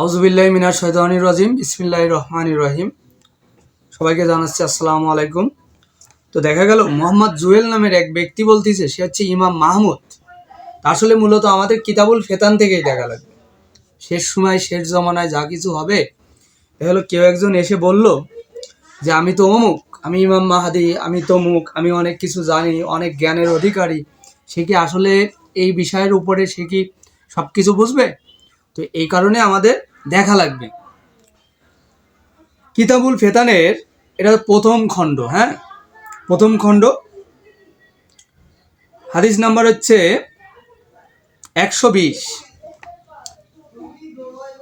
আউজুবিল্লাহ মিনার শৈতানির রাজিম ইসমিল্লাহ রহমানির রহিম। সবাইকে জানাচ্ছি আসসালামু আলাইকুম। তো দেখা গেল, মোহাম্মদ জুয়েল নামের এক ব্যক্তি বলতেছে, সে হচ্ছে ইমাম মাহমুদ। আসলে মূলত আমাদের কিতাবুল ফেতান থেকেই দেখা লাগবে শেষ সময়, শেষ জমানায় যা কিছু হবে দেখা কেউ একজন এসে বলল যে, আমি তো অমুক, আমি ইমাম মাহাদি, আমি তমুক, আমি অনেক কিছু জানি, অনেক জ্ঞানের অধিকারী। সে কি আসলে এই বিষয়ের উপরে সে কি সব কিছু বুঝবে? তো এই কারণে আমাদের দেখা লাগবে। কিতাবুল ফেতানের এটা প্রথম খণ্ড হ্যাঁ? প্রথম খণ্ড। হাদিস নাম্বার হচ্ছে একশো বিশ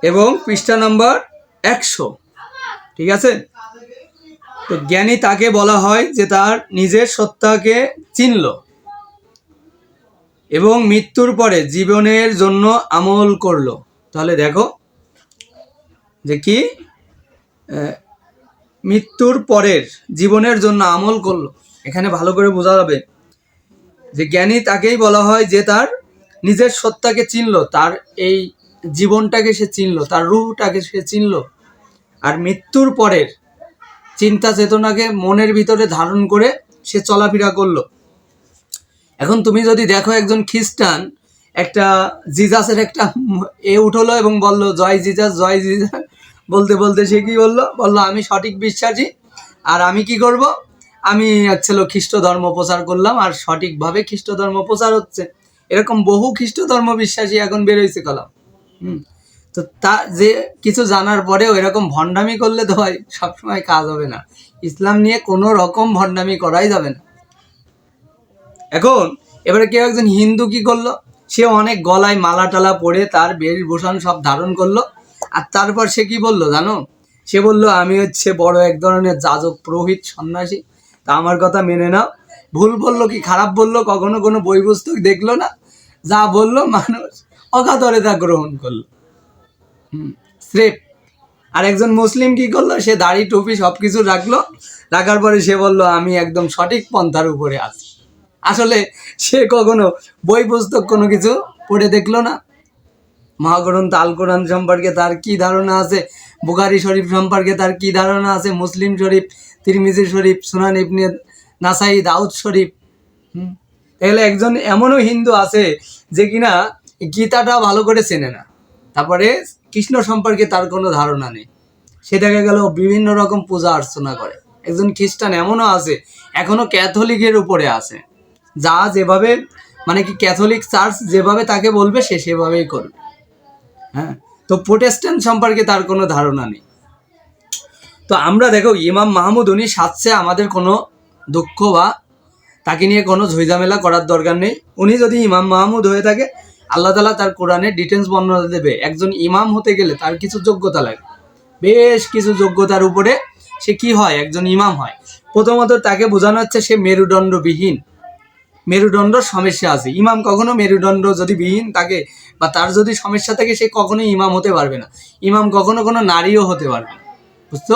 এবং পৃষ্ঠা নাম্বার একশো। ঠিক আছে? তো জ্ঞানী তাকে বলা হয় যে তার নিজের সত্তাকে চিনল এবং মৃত্যুর পরে জীবনের জন্য আমল করল। তাহলে দেখো যে কি? মৃত্যুর পরের জীবনের জন্য আমল করল। এখানে ভালো করে বোঝা যাবে। যে জ্ঞানী তাকেই বলা হয় যে তার নিজের সত্তাকে চিনলো, তার এই জীবনটাকে সে চিনলো, তার রুহটাকে সে চিনলো। আর মৃত্যুর পরের চিন্তা চেতনাকে মনের ভিতরে ধারণ করে সে চলাফেরা করল। এখন তুমি যদি দেখো একজন খ্রিস্টান, একটা জিজাসের একটা এ উঠল এবং বলল, জয় জিজাস জয় জিজাস। বলতে বলতে সে কি বলল? বলল, আমি সঠিক বিশ্বাসী। আর আমি কি করব? আমি হচ্ছে খ্রিস্ট ধর্ম প্রচার করলাম, আর সঠিকভাবে খ্রিস্ট ধর্ম প্রচার হচ্ছে। এরকম বহু খ্রিস্ট ধর্ম বিশ্বাসী এখন বেরোইছে কলাম। হুম। তো তা যে কিছু জানার পরেও এরকম ভণ্ডামি করলে তো হয় সবসময় কাজ হবে না। ইসলাম নিয়ে কোনো রকম ভণ্ডামি করাই যাবে না। এখন এবারে কেউ একজন হিন্দু কি করল? সে অনেক গলায় মালা টালা পরে তার বেশভূষণ সব ধারণ করল। আর তারপর সে কি বলল জানো? সে বলল, আমি হচ্ছে বড় এক ধরনের যাজক পুরোহিত, সন্ন্যাসী। তা আমার কথা মেনে নাও। ভুল বলল কি খারাপ বলল কখনো কোনো বই পুস্তক দেখল না? যা বলল মানুষ অকাতরে তা গ্রহণ করল। স্রেফ। আর একজন মুসলিম কি করল? সে দাড়ি, টুপি সব কিছু রাখল। রাখার পরে সে বলল, আমি একদম সঠিক পন্থার উপরে আছি। আসলে সে কখনো বই পুস্তক কোনো কিছু পড়ে দেখল না। মহাগ্রন্থ আল কোরআন সম্পর্কে তার কি ধারণা আছে? বুখারি শরীফ সম্পর্কে তার কি ধারণা আছে? মুসলিম শরীফ, তিরমিজি শরীফ, সুনান ইবনে নাসাই দাউদ শরীফ। তাহলে একজন এমনও হিন্দু আছে যে কিনা গীতাটা ভালো করে চেনে না। তারপরে কৃষ্ণ সম্পর্কে তার কোনো ধারণা নেই। সে দেখা গেল বিভিন্ন রকম পূজা অর্চনা করে। একজন খ্রিস্টান এমনও আছে এখনও ক্যাথলিকের উপরে আছে। যা যেভাবে মানে কি ক্যাথলিক চার্চ যেভাবে তাকে বলবে, সে সেভাবেই করবে। হ্যাঁ? তো প্রোটেস্ট্যান্ট সম্পর্কে তার কোনো ধারণা নেই। তো আমরা দেখো, ইমাম মাহমুদ উনি সাথে আমাদের কোনো দুঃখ বা তাকে নিয়ে কোনো ঝইঝামেলা করার দরকার নেই। উনি যদি ইমাম মাহমুদ হয়ে থাকে, আল্লাহ তালা তার কোরআনে ডিটেলস বর্ণনা দেবে। একজন ইমাম হতে গেলে তার কিছু যোগ্যতা লাগে। বেশ কিছু যোগ্যতার উপরে সে কি হয়? একজন ইমাম হয়। প্রথমত তাকে বোঝানো হচ্ছে সে মেরুদণ্ডবিহীন। মেরুদণ্ড সমস্যা আছে। ইমাম কখনো মেরুদণ্ড যদি বিহীন থাকে বা তার যদি সমস্যা থাকে, সে কখনোই ইমাম হতে পারবে না। ইমাম কখনো কোনো নারীও হতে পারবে না। বুঝছ?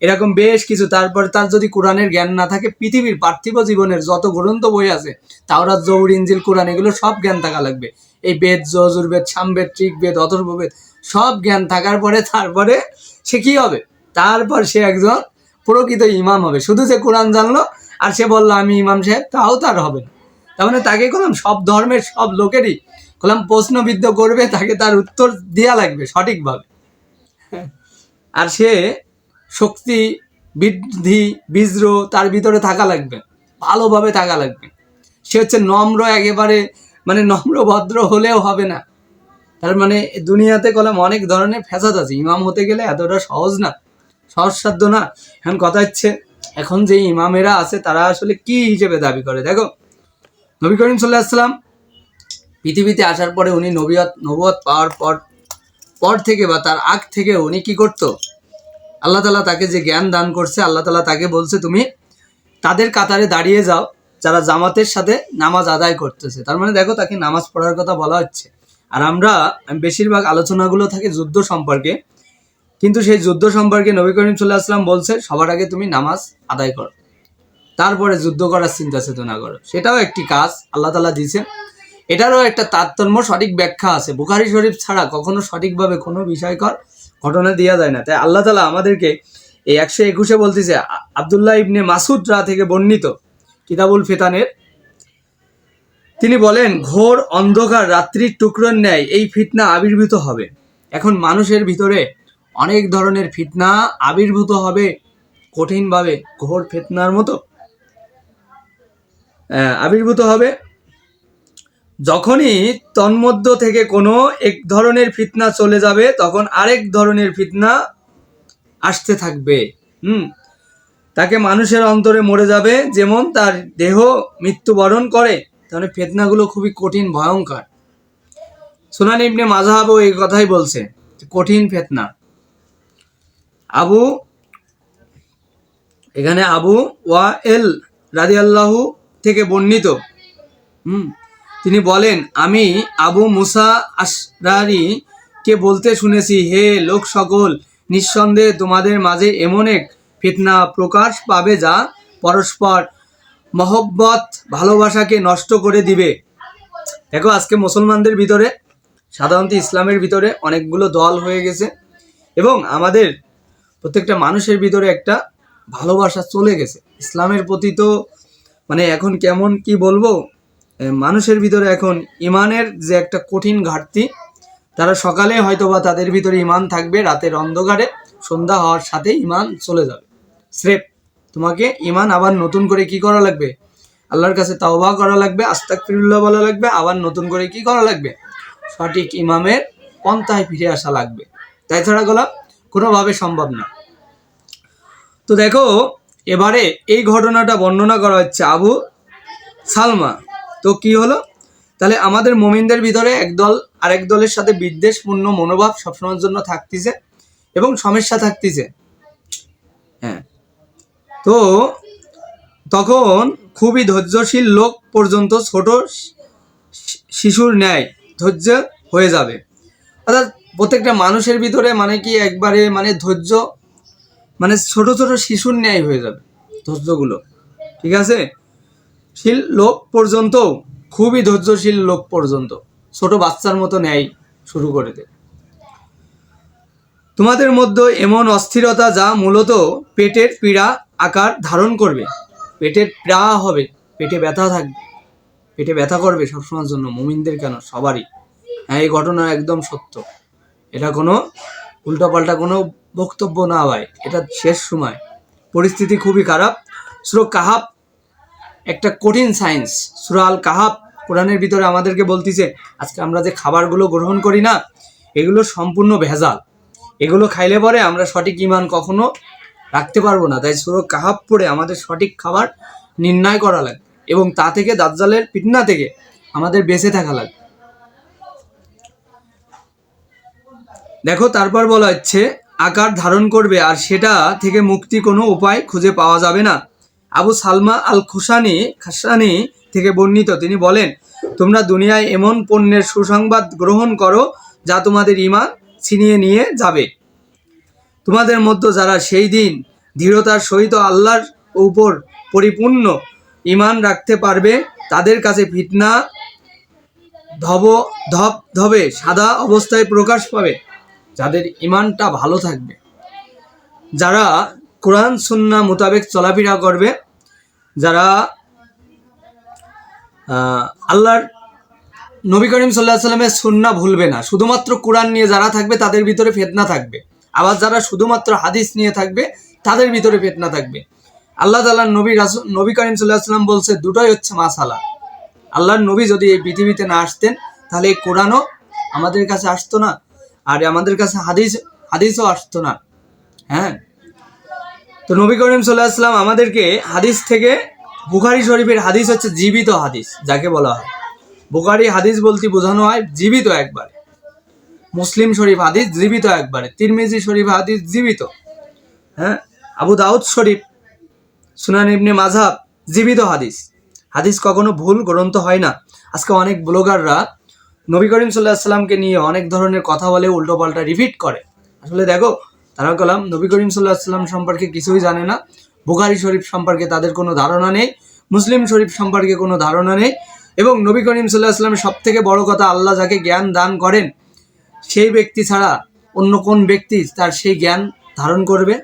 এরকম বেশ কিছু, তারপর তার যদি কোরআনের জ্ঞান না থাকে, পৃথিবীর পার্থিব জীবনের যত গ্রন্থ বই আছে, তাওরাত জৌর ইঞ্জিল কোরআন, এগুলো সব জ্ঞান থাকা লাগবে। এই বেদ যজুর্বেদ সামবেদ বেদ অথর্ববেদ সব জ্ঞান থাকার পরে তারপরে সে কী হবে? তারপর সে একজন প্রকৃত ইমাম হবে। শুধু যে কোরআন জানলো আর সে বলল, আমি ইমাম সাহেব তাও তার হবে না। তার মানে তাকে করলাম সব ধর্মের সব লোকেরই করলাম প্রশ্নবিদ্ধ করবে, তাকে তার উত্তর দেওয়া লাগবে সঠিকভাবে। আর সে শক্তি, বৃদ্ধি বিজ্র তার ভিতরে থাকা লাগবে, ভালোভাবে থাকা লাগবে। সে হচ্ছে নম্র একেবারে মানে নম্র ভদ্র হলেও হবে না। তার মানে দুনিয়াতে কলাম অনেক ধরনের ফ্যাসাদ আছে। ইমাম হতে গেলে এতটা সহজ না সহজসাধ্য না। এখন কথা হচ্ছে, এখন যে ইমামেরা আছে, তারা আসলে কি হিসেবে দাবি করে? দেখো নবী করিম সাল্লাহ আসসালাম পৃথিবীতে আসার পরে উনি নবীয়ত, নবুয়ত পাওয়ার পর পর থেকে বা তার আগ থেকে উনি কি করতো? আল্লাহ তালা তাকে যে জ্ঞান দান করছে, আল্লাহ তালা তাকে বলছে, তুমি তাদের কাতারে দাঁড়িয়ে যাও, যারা জামাতের সাথে নামাজ আদায় করতেছে। তার মানে দেখো তাকে নামাজ পড়ার কথা বলা হচ্ছে। আর আমরা বেশিরভাগ আলোচনাগুলো থাকে যুদ্ধ সম্পর্কে, কিন্তু সেই যুদ্ধ সম্পর্কে নবী করিম সাল্লাহ আসলাম বলছে, সবার আগে তুমি নামাজ আদায় করো। তারপরে যুদ্ধ করার চিন্তা চেতনা করো। সেটাও একটি কাজ, আল্লাহ তালা দিয়েছে এটারও একটা তারতম্য, সঠিক ব্যাখ্যা আছে। বুখারি শরীফ ছাড়া কখনো সঠিকভাবে কোনো বিষয়কর ঘটনা দেওয়া যায় না। তাই আল্লাহ তালা আমাদেরকে এই একশো একুশে বলতেছে আবদুল্লাহ ইবনে মাসুদ রা থেকে বর্ণিত কিতাবুল ফিতানের। তিনি বলেন, ঘোর অন্ধকার রাত্রির টুকরোর ন্যায় এই ফিতনা আবির্ভূত হবে। এখন মানুষের ভিতরে অনেক ধরনের ফিতনা আবির্ভূত হবে কঠিনভাবে, ঘোর ফিতনার মতো। আবির্ভূত হবে। যখনই তন্মধ্য থেকে কোনো এক ধরনের ফিতনা চলে যাবে, তখন আরেক ধরনের ফিতনা আসতে থাকবে। হুম? তাকে মানুষের অন্তরে মরে যাবে, যেমন তার দেহ মৃত্যুবরণ করে, তাহলে ফেতনাগুলো খুবই কঠিন, ভয়ঙ্কর। সুনান ইবনে মাজাহাবও এই কথাই বলছে কঠিন ফেতনা। আবু, এখানে আবু ওয়া এল রাজি আল্লাহু থেকে বর্ণিত। হুম, তিনি বলেন, আমি আবু মুসা আশরারি কে বলতে শুনেছি, হে লোক সকল, নিঃসন্দেহে তোমাদের মাঝে এমন এক ফিতনা প্রকাশ পাবে যা পরস্পর মহব্বত, ভালোবাসাকে নষ্ট করে দিবে। দেখো, আজকে মুসলমানদের ভিতরে, সাধারণত ইসলামের ভিতরে অনেকগুলো দল হয়ে গেছে এবং আমাদের প্রত্যেকটা মানুষের ভিতরে একটা ভালোবাসা চলে গেছে। ইসলামের প্রতি তো মানে এখন কেমন কি বলব? মানুষের ভিতরে এখন ইমানের যে একটা কঠিন ঘাটতি, তারা সকালে হয়তো বা তাদের ভিতরে ইমান থাকবে, রাতের অন্ধকারে সন্ধ্যা হওয়ার সাথে ইমান চলে যাবে। স্রেফ তোমাকে ইমান আবার নতুন করে কি করা লাগবে? আল্লাহর কাছে তাওবা করা লাগবে আস্তাক ফিরুল্লাহ বলা লাগবে, আবার নতুন করে কি করা লাগবে? সঠিক ইমামের পন্থায় ফিরে আসা লাগবে। তাই ছাড়া গলা কোনোভাবে সম্ভব না। তো দেখো এবারে এই ঘটনাটা বর্ণনা করা হচ্ছে আবু সালমা। তো কি হলো? তাহলে আমাদের মোমিনদের ভিতরে একদল আরেক দলের সাথে বিদ্বেষপূর্ণ মনোভাব সবসময়ের জন্য থাকতেছে এবং সমস্যা থাকতেছে। হ্যাঁ। তো তখন খুবই ধৈর্যশীল লোক পর্যন্ত ছোট শিশুর ন্যায় ধৈর্য হয়ে যাবে। অর্থাৎ প্রত্যেকটা মানুষের ভিতরে মানে কি একবারে মানে ধৈর্য মানে ছোট ছোট শিশুর ন্যায় হয়ে যাবে ধৈর্যগুলো। ঠিক আছে? শীল লোক পর্যন্ত, খুবই ধৈর্যশীল লোক পর্যন্ত, ছোট বাচ্চার মতো ন্যায় শুরু করে দেবে তোমাদের মধ্যে এমন অস্থিরতা যা মূলত পেটের পীড়া আকার ধারণ করবে। পেটের পীড়া হবে, পেটে ব্যথা থাকবে, পেটে ব্যথা করবে সবসময়ের জন্য, মুমিনদের কেন? সবারই। হ্যাঁ এই ঘটনা একদম সত্য। এটা কোনো উল্টাপাল্টা কোনো বক্তব্য না ভাই এটা শেষ সময়। পরিস্থিতি খুবই খারাপ। সুরো কাহাব, একটা কঠিন সায়েন্স সুরাল কাহাব কোরআনের ভিতরে আমাদেরকে বলতিছে, আজকে আমরা যে খাবারগুলো গ্রহণ করি না, এগুলো সম্পূর্ণ ভেজাল। এগুলো খাইলে পরে আমরা সঠিক ইমান কখনো রাখতে পারব না। তাই সুরো কাহাব পড়ে আমাদের সঠিক খাবার নির্ণয় করা লাগবে এবং তা থেকে দাজ্জালের ফিতনা থেকে আমাদের বেঁচে থাকা লাগবে দেখো, তারপর বলা হচ্ছে আকার ধারণ করবে আর সেটা থেকে মুক্তি কোনো উপায় খুঁজে পাওয়া যাবে না। আবু সালমা আল খুসানি খাসানি থেকে বর্ণিত। তিনি বলেন, তোমরা দুনিয়ায় এমন পণ্যের সুসংবাদ গ্রহণ করো যা তোমাদের ইমান ছিনিয়ে নিয়ে যাবে। তোমাদের মধ্যে যারা সেই দিন দৃঢ়তার সহিত আল্লাহর উপর পরিপূর্ণ ইমান রাখতে পারবে, তাদের কাছে ফিতনা ধব, ধপ, ধবে, সাদা অবস্থায় প্রকাশ পাবে। যাদের ইমানটা ভালো থাকবে। যারা কোরআন, সুন্না মোতাবেক চলাফেরা করবে, যারা আল্লাহর নবী করিম সাল্লাহ সাল্লামের সুন্না ভুলবে না। শুধুমাত্র কোরআন নিয়ে যারা থাকবে, তাদের ভিতরে ফেতনা থাকবে। আবার যারা শুধুমাত্র হাদিস নিয়ে থাকবে, তাদের ভিতরে ফেতনা থাকবে। আল্লাহ তাল্লাহ নবী রাসুল নবী করিম সাল্লাহ সাল্লাম বলছে, দুটোই হচ্ছে মাসালা। আল্লাহর নবী যদি এই পৃথিবীতে না আসতেন, তাহলে এই কোরআনও আমাদের কাছে আসতো না। আর আমাদের কাছে হাদিস, হাদিসও আসতো না। হ্যাঁ? তো নবী করিম সাল্লাহ আসলাম আমাদেরকে হাদিস থেকে বুখারি শরীফের হাদিস হচ্ছে জীবিত হাদিস, যাকে বলা হয়। বুখারি হাদিস বলতে বোঝানো হয় জীবিত একবারে। মুসলিম শরীফ হাদিস জীবিত একবারে। তিরমিজি শরীফ হাদিস জীবিত। হ্যাঁ? আবু দাউদ শরীফ, সুনান ইবনে মাঝাব জীবিত হাদিস। হাদিস কখনো ভুল, গ্রন্থ হয় না। আজকে অনেক ব্লগাররা নবী করিম সাল্লাহ সাল্লামকে নিয়ে অনেক ধরনের কথা বলে, উল্টোপাল্টা রিপিট করে। আসলে দেখো তারা কলাম, নবী করিম সাল্লাহ সাল্লাম সম্পর্কে কিছুই জানে না। বুখারি শরীফ সম্পর্কে তাদের কোনো ধারণা নেই, মুসলিম শরীফ সম্পর্কে কোনো ধারণা নেই এবং নবী করিম সাল্লাহ আসলামের সব থেকে বড় কথা আল্লাহ যাকে জ্ঞান দান করেন, সেই ব্যক্তি ছাড়া অন্য কোন ব্যক্তি তার সেই জ্ঞান ধারণ করবে?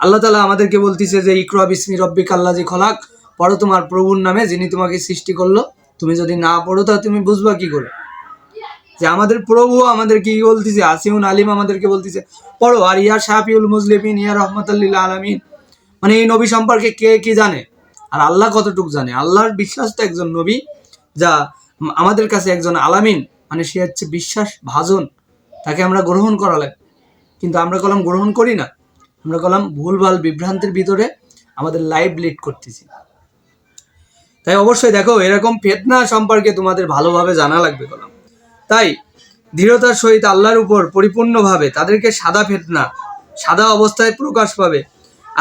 আল্লাহ তালা আমাদেরকে বলতেছে যে, ইকরা বিসমি রব্বিক আল্লাহ যে খলাক, পড়ো তোমার প্রভুর নামে যিনি তোমাকে সৃষ্টি করল। তুমি যদি না পড়ো, তা তুমি বুঝবা কি করে? যে আমাদের প্রভু আমাদেরকে কি বলতেছে? আসিউন আলিম আমাদেরকে বলতেছে, পড়ো, আর ইয়া শাহিউল মুসলিমিন, ইয়া রহমতুল্লিল আলমিন। মানে এই নবী সম্পর্কে কে কি জানে? আর আল্লাহ কতটুকু জানে? আল্লাহর বিশ্বাস তো একজন নবী, যা আমাদের কাছে একজন আলামিন মানে সে হচ্ছে বিশ্বাস ভাজন, তাকে আমরা গ্রহণ করা লাগে। কিন্তু আমরা কলম গ্রহণ করি না। আমরা কলম ভুলভাল বিভ্রান্তির ভিতরে আমাদের লাইভ লিড করতেছি। তাই অবশ্যই দেখো, এরকম ফেতনা সম্পর্কে তোমাদের ভালোভাবে জানা লাগবে কলম। তাই দৃঢ়তার সহিত আল্লাহর উপর পরিপূর্ণভাবে তাদেরকে সাদা ফেতনা, সাদা অবস্থায় প্রকাশ পাবে।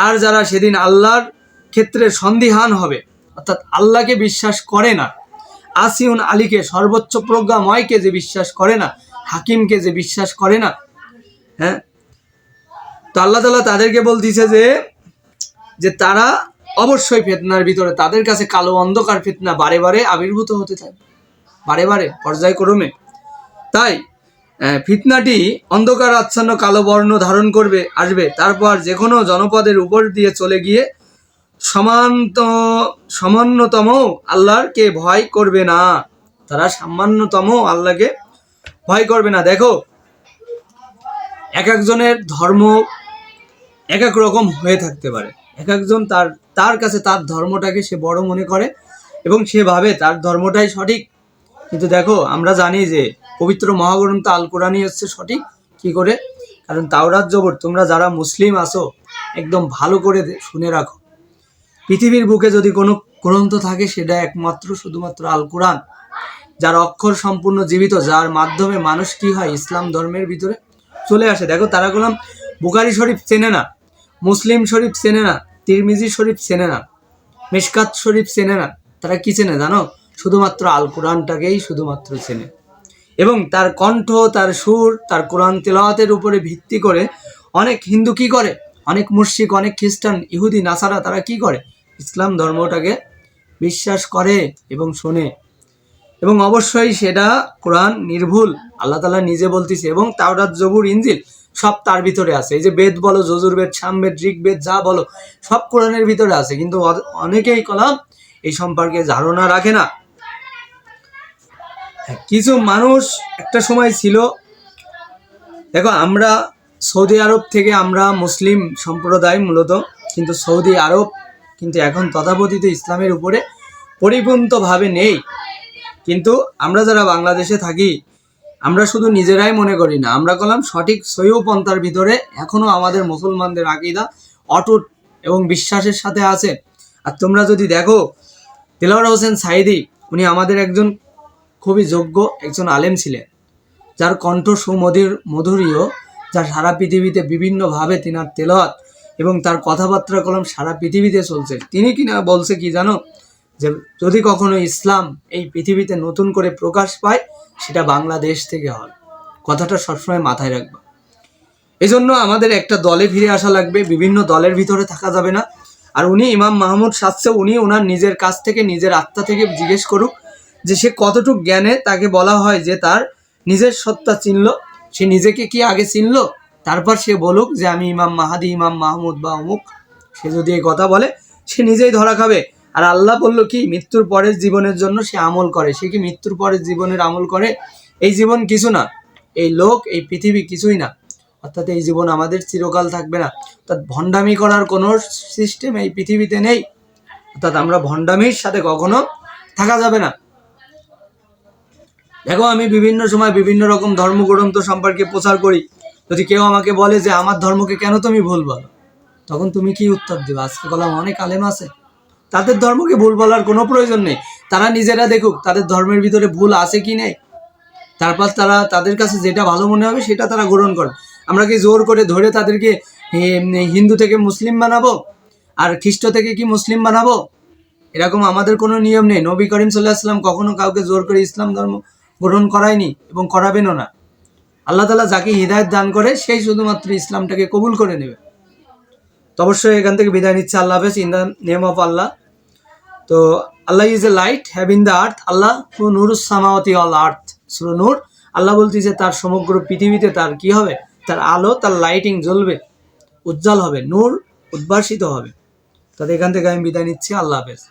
আর যারা সেদিন আল্লাহর ক্ষেত্রে সন্দিহান হবে, অর্থাৎ আল্লাহকে বিশ্বাস করে না, আসিউন আলীকে সর্বোচ্চ প্রজ্ঞাময়কে যে বিশ্বাস করে না, হাকিমকে যে বিশ্বাস করে না হ্যাঁ? তো আল্লাহ তালা তাদেরকে বলতেছে যে যে তারা অবশ্যই ফেতনার ভিতরে, তাদের কাছে কালো অন্ধকার ফেতনা বারে বারে আবির্ভূত হতে থাকে বারে বারে, পর্যায়ক্রমে। তাই ফিতনাটি অন্ধকার আচ্ছন্ন কালো বর্ণ ধারণ করবে, আসবে। তারপর যে কোনো জনপদের উপর দিয়ে চলে গিয়ে সমান্ত, সামান্যতম আল্লাহরকে ভয় করবে না। তারা সামান্যতম আল্লাহকে ভয় করবে না। দেখো এক একজনের ধর্ম এক এক রকম হয়ে থাকতে পারে। এক একজন তার তার কাছে তার ধর্মটাকে সে বড় মনে করে এবং সে ভাবে তার ধর্মটাই সঠিক। কিন্তু দেখো, আমরা জানি যে পবিত্র মহাগ্রন্থ আল কোরআনই হচ্ছে সঠিক? কি করে? কারণ তাওরাত জবর, তোমরা যারা মুসলিম আছো, একদম ভালো করে শুনে রাখো। পৃথিবীর বুকে যদি কোনো গ্রন্থ থাকে, সেটা একমাত্র শুধুমাত্র আল কোরআন যার অক্ষর সম্পূর্ণ জীবিত, যার মাধ্যমে মানুষ কি হয়? ইসলাম ধর্মের ভিতরে চলে আসে। দেখো, তারা গোলাম বুকারি শরীফ চেনে না, মুসলিম শরীফ চেনে না, তিরমিজি শরীফ চেনে না, মিশকাত শরীফ চেনে না। তারা কি চেনে জানো? শুধুমাত্র আল কোরআনটাকেই শুধুমাত্র চেনে। এবং তার কণ্ঠ, তার সুর, তার কোরআন তেলাওয়াতের উপরে ভিত্তি করে অনেক হিন্দু কি করে? অনেক মুশরিক, অনেক খ্রিস্টান, ইহুদি, নাসারা, তারা কি করে? ইসলাম ধর্মটাকে বিশ্বাস করে এবং শোনে। এবং অবশ্যই সেটা কোরআন নির্ভুল। আল্লাহ তালা নিজে বলতেছে এবং তাওরাত জবুর ইঞ্জিল সব তার ভিতরে আছে। এই যে বেদ বলো জজুর যজুর্বেদ সামবেদ ঋগ্বেদ যা বলো সব কোরআনের ভিতরে আছে। কিন্তু অনেকেই কলাম এই সম্পর্কে ধারণা রাখে না। কিছু মানুষ একটা সময় ছিল, দেখো আমরা সৌদি আরব থেকে আমরা মুসলিম সম্প্রদায় মূলত, কিন্তু সৌদি আরব কিন্তু এখন তথাকথিত ইসলামের উপরে পরিপূর্ণভাবে নেই। কিন্তু আমরা যারা বাংলাদেশে থাকি, আমরা শুধু নিজেরাই মনে করি না, আমরা কলাম সঠিক সহিহ পন্থার ভিতরে এখনও আমাদের মুসলমানদের আকিদা অটুট এবং বিশ্বাসের সাথে আছে। আর তোমরা যদি দেখো দিলওয়ার হোসেন সাইদি উনি আমাদের একজন খুবই যোগ্য একজন আলেম ছিলেন, যার কণ্ঠ সুমধুর, মধুরীয় যা সারা পৃথিবীতে বিভিন্নভাবে তিনার তেলাওয়াত এবং তার কথাবার্তা কলম সারা পৃথিবীতে চলছে। তিনি কিনা বলছে কি জানো? যে যদি কখনো ইসলাম এই পৃথিবীতে নতুন করে প্রকাশ পায়, সেটা বাংলাদেশ থেকে হয়। কথাটা সবসময় মাথায় রাখবা। এই জন্য আমাদের একটা দলে ফিরে আসা লাগবে, বিভিন্ন দলের ভিতরে থাকা যাবে না। আর উনি ইমাম মাহমুদ সাচ্ছে উনি ওনার নিজের কাছ থেকে, নিজের আত্মা থেকে জিজ্ঞেস করুক যে সে কতটুক জ্ঞানে তাকে বলা হয় যে তার নিজের সত্তা চিনল, সে নিজেকে কি আগে চিনল? তারপর সে বলুক যে আমি ইমাম মাহাদি, ইমাম মাহমুদ বা অমুক। সে যদি এই কথা বলে, সে নিজেই ধরা খাবে। আর আল্লাহ বলল কি, মৃত্যুর পরের জীবনের জন্য সে আমল করে। সে কি মৃত্যুর পরের জীবনের আমল করে? এই জীবন কিছু না। এই লোক, এই পৃথিবী কিছুই না। অর্থাৎ এই জীবন আমাদের চিরকাল থাকবে না। অর্থাৎ ভণ্ডামি করার কোনো সিস্টেম এই পৃথিবীতে নেই। অর্থাৎ আমরা ভণ্ডামির সাথে কখনো থাকা যাবে না। দেখো, আমি বিভিন্ন সময় বিভিন্ন রকম ধর্মগ্রন্থ সম্পর্কে প্রচার করি। যদি কেউ আমাকে বলে যে, আমার ধর্মকে কেন তুমি ভুল বলো? তখন তুমি কি উত্তর দেবে? আজকে বললাম অনেক আলেম আছে। তাদের ধর্মকে ভুল বলার কোনো প্রয়োজন নেই। তারা নিজেরা দেখুক, তাদের ধর্মের ভিতরে ভুল আছে কি নেই। তারপর তারা, তাদের কাছে যেটা ভালো মনে হবে, সেটা তারা গ্রহণ করে। আমরা কি জোর করে ধরে তাদেরকে হিন্দু থেকে মুসলিম বানাবো? আর খ্রিস্ট থেকে কি মুসলিম বানাবো? এরকম আমাদের কোনো নিয়ম নেই। নবী করিম সাল্লাহ আসলাম কখনো কাউকে জোর করে ইসলাম ধর্ম গ্রহণ করায়নি এবং করাবেনও না। আল্লাহ তালা যাকে হৃদায়ত দান করে, সেই শুধুমাত্র ইসলামটাকে কবুল করে নেবে। তো অবশ্যই এখান থেকে বিদায় নিচ্ছে। আল্লাহ হাফেজ in the name of Allah তো Allah is a light have in the earth আল্লাহ হু নুরুস সামাওয়াতি অল আর্থ, সুরো নূর। আল্লাহ বলতেছে তার সমগ্র পৃথিবীতে তার কি হবে? তার আলো, তার লাইটিং জ্বলবে, উজ্জ্বল হবে, নূর উদ্ভাসিত হবে। তাতে এখান থেকে আমি বিদায় নিচ্ছি। আল্লাহ হাফেজ।